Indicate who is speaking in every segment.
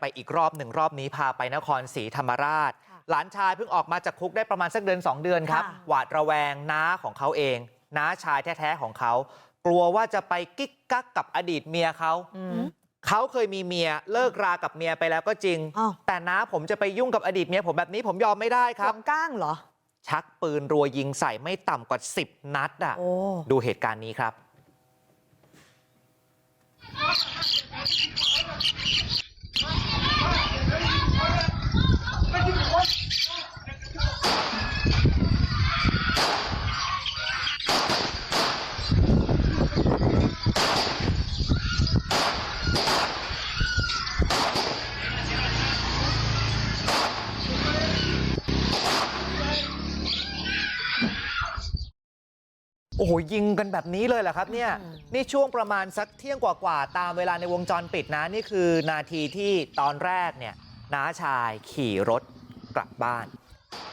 Speaker 1: ไปอีกรอบหนึ่งรอบนี้พาไปนครศรีธรรมราช
Speaker 2: ค่ะ
Speaker 1: หลานชายเพิ่งออกมาจากคุกได้ประมาณสักเดือน2 เดือนครับ
Speaker 2: ค่ะ
Speaker 1: หวาดระแวงน้าของเขาเอง น้าชายแท้ๆของเขา กลัวว่าจะไปกิ๊กกักกับอดีตเมียเขา
Speaker 2: อืม
Speaker 1: เขาเคยมีเมียเลิกรากับเมียไปแล้วก็จริง
Speaker 2: อ้าว
Speaker 1: แต่น้าผมจะไปยุ่งกับอดีตเมียผมแบบนี้ผมยอมไม่ได้ค
Speaker 2: ค
Speaker 1: รั
Speaker 2: รับบก้างเหรอ
Speaker 1: ชักปืนรัวยิงใส่ไม่ต่ำกว่า10นัดอะ
Speaker 2: โอ้
Speaker 1: ดูเหตุการณ์นี้ครับ โอ้โหยิงกันแบบนี้เลยเหรอครับเนี่ย
Speaker 2: อืม
Speaker 1: นี่ช่วงประมาณสักเที่ยงกว่าๆตามเวลาในวงจรปิดนะนี่คือนาทีที่ตอนแรกเนี่ยน้าชายขี่รถกลับบ้าน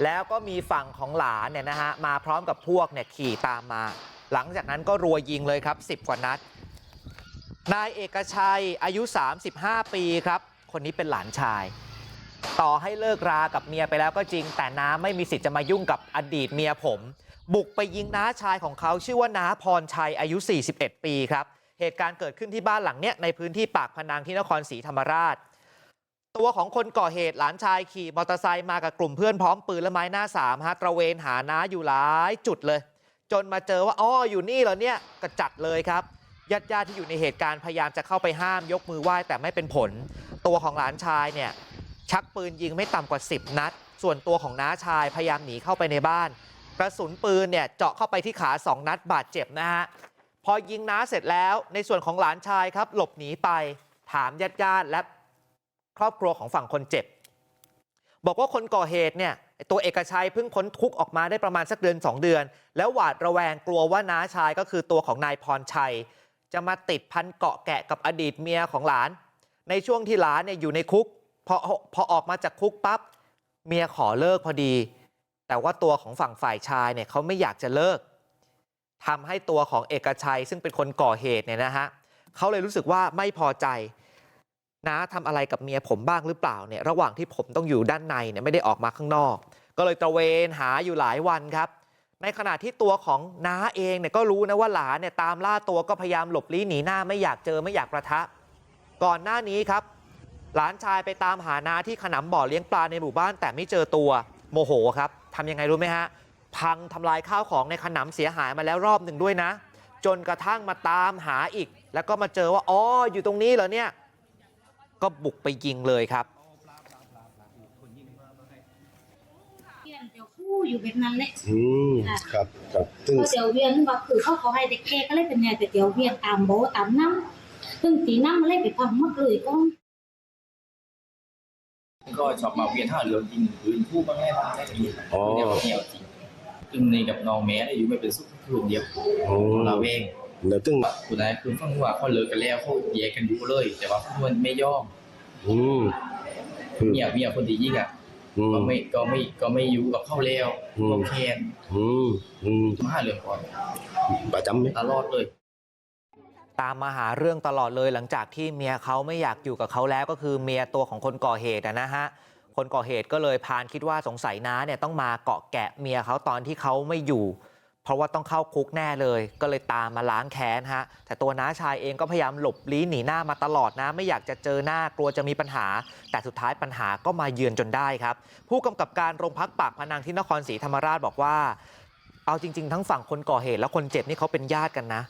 Speaker 1: แล้วก็มีฝั่งของหลานเนี่ยนะฮะมาพร้อมกับพวกเนี่ยขี่ตามมา หลังจากนั้นก็รัวยิงเลยครับ 10 กว่านัด นายเอกชัยอายุ 35 ปีครับ คนนี้เป็นหลานชาย ต่อให้เลิกรากับเมียไปแล้วก็จริง แต่น้าไม่มีสิทธิ์จะมายุ่งกับอดีตเมียผม บุกไปยิงน้าชายของเขาชื่อว่าน้าพรชัยอายุ41ปีครับเหตุการณ์เกิดขึ้นที่บ้านหลังเนี้ยในพื้นที่ปากพนังที่นครศรีธรรมราช ตัวของคนก่อเหตุหลานชายขี่มอเตอร์ไซค์มากับกลุ่มเพื่อนพร้อมปืนและไม้หน้าสามฮะตระเวนหาน้าอยู่หลายจุดเลย จนมาเจอว่าอ้ออยู่นี่เหรอเนี่ยก็จัดเลยครับญาติญาติที่อยู่ในเหตุการณ์พยายามจะเข้าไปห้ามยกมือไหว้แต่ไม่เป็นผล ตัวของหลานชายเนี่ยชักปืนยิงไม่ต่ำกว่า 10 นัด ส่วนตัวของน้าชายพยายามหนีเข้าไปในบ้าน กระสุนปืนเนี่ยเจาะเข้าไปที่ขา2นัดบาดเจ็บนะฮะพอยิงน้าเสร็จแล้วในส่วนของหลานชายครับหลบหนีไปถามญาติญาติและครอบครัวของฝั่งคนเจ็บ บอกว่าคนก่อเหตุเนี่ยตัวเอกชัยเพิ่งพ้นคุกออกมาได้ประมาณสักเดือน 2 เดือน แล้วหวาดระแวงกลัวว่าน้าชายก็คือตัวของนายพรชัย จะมาติดพันเกาะแกะกับอดีตเมียของหลาน ในช่วงที่หลานเนี่ยอยู่ในคุกพอพอออกมาจากคุกปั๊บเมียขอเลิกพอดี แต่ว่าตัวของฝั่งฝ่ายชายเนี่ยเขาไม่อยากจะเลิกทำให้ตัวของเอกชัยซึ่งเป็นคนก่อเหตุเนี่ยนะฮะเขาเลยรู้สึกว่าไม่พอใจน้าทำอะไรกับเมียผมบ้างหรือเปล่าเนี่ยระหว่างที่ผมต้องอยู่ด้านในเนี่ยไม่ได้ออกมาข้างนอก ก็เลยตระเวนหาอยู่หลายวันครับ ในขณะที่ตัวของน้าเองเนี่ยก็รู้นะว่าหลานเนี่ยตามล่าตัวก็พยายามหลบลี้หนีหน้าไม่อยากเจอไม่อยากประทะ ก่อนหน้านี้ครับ หลานชายไปตามหานาที่ขนำบ่อเลี้ยงปลาในหมู่บ้านแต่ไม่เจอตัวโมโหครับ ทำยังไงรู้ไหมฮะ พังทำลายข้าวของในขนำเสียหายมาแล้วรอบหนึ่งด้วยนะ จนกระทั่งมาตามหาอีก แล้วก็มาเจอว่าอ๋ออยู่ตรงนี้เหรอเนี่ย ก็บุกไปยิงเลยครับ
Speaker 3: เวียนเดี๋ยวคู่อยู่แบบนั้นแหละ
Speaker 4: อืมครับครับซึ่ง
Speaker 3: ก็เดี๋ยวเวียนว่าคือเขาขอให้เด็กแก่ก็เลยเป็นไงแต่เดี๋ยวเวียนตามโบตามน้ำซึ่งตีน้ำมาเลยไปพังหมดเลยก็
Speaker 5: ก็ชอบมาเวียนท่าเรือยิงปืนคู่บ้างแม่บ้างได้ยิน
Speaker 4: อ๋อ
Speaker 5: เนี่ยแบบแนวจริงซึ่งในกับน้องแม้ได้อยู่ไม่เป็นสุขคืนเดียว
Speaker 4: โอ้
Speaker 5: เราเอง
Speaker 4: แล้วซึ่ง
Speaker 5: คุณนายคือฟังว่าเขาเลิกกันแล้วเขาแยกกันอยู่เลย แต่ว่าเขาไม่ยอม
Speaker 4: อืมคือ
Speaker 5: เมียเมียคนที่ยิงอะ
Speaker 4: อืม
Speaker 5: ก็ไม่ก็ไม่ก็ไม่อยู่กับเขาแล้ว
Speaker 4: อืม
Speaker 5: เขาแค้น
Speaker 4: อืมอืม
Speaker 5: มาหาเรื่องก่อน
Speaker 4: ประจำไหม
Speaker 5: ตลอดเลย
Speaker 1: ตามมาหาเรื่องตลอดเลยหลังจากที่เมียเขาไม่อยากอยู่กับเขาแล้วก็คือเมียตัวของคนก่อเหตุนะฮะคนก่อเหตุก็เลยพานคิดว่าสงสัยน้าเนี่ยต้องมาเกาะแกะเมียเขาตอนที่เขาไม่อยู่ เพราะว่าต้องเข้าคุกแน่เลย ก็เลยตามมาล้างแค้นฮะแต่ตัวน้าชายเองก็พยายามหลบลี้หนีหน้ามาตลอดนะ ไม่อยากจะเจอหน้ากลัวจะมีปัญหา แต่สุดท้ายปัญหาก็มาเยือนจนได้ครับ ผู้กำกับการโรงพักปากพนังที่นครศรีธรรมราชบอกว่า เอาจริง ๆ ทั้งฝั่งคนก่อเหตุและคนเจ็บนี่เขาเป็นญาติกันนะ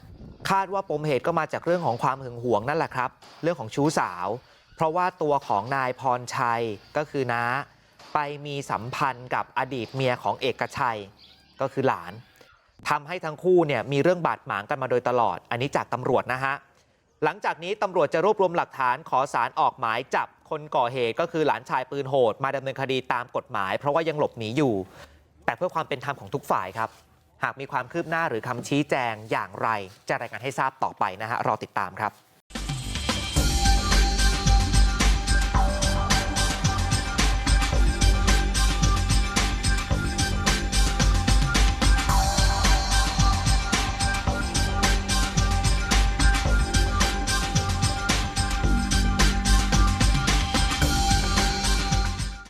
Speaker 1: ว่าปมเหตุก็มาจากเรื่องของความหึงหวงนั่นแหละครับเรื่องของชู้สาวเพราะว่าตัวของนายพรชัยก็คือน้าไปมีสัมพันธ์กับอดีตเมียของเอกชัยก็คือหลานทำให้ทั้งคู่เนี่ยมีเรื่องบาดหมางกันมาโดยตลอด อันนี้จากตำรวจนะฮะหลังจากนี้ตำรวจจะรวบรวมหลักฐานขอสารออกหมายจับคนก่อเหตุก็คือหลานชายปืนโหดมาดำเนินคดีตามกฎหมาย เพราะว่ายังหลบหนีอยู่ แต่เพื่อความเป็นธรรมของทุกฝ่ายครับ หากมีความคืบหน้าหรือคำชี้แจงอย่างไรจะรายงานให้ทราบต่อไปนะฮะรอติดตามครับ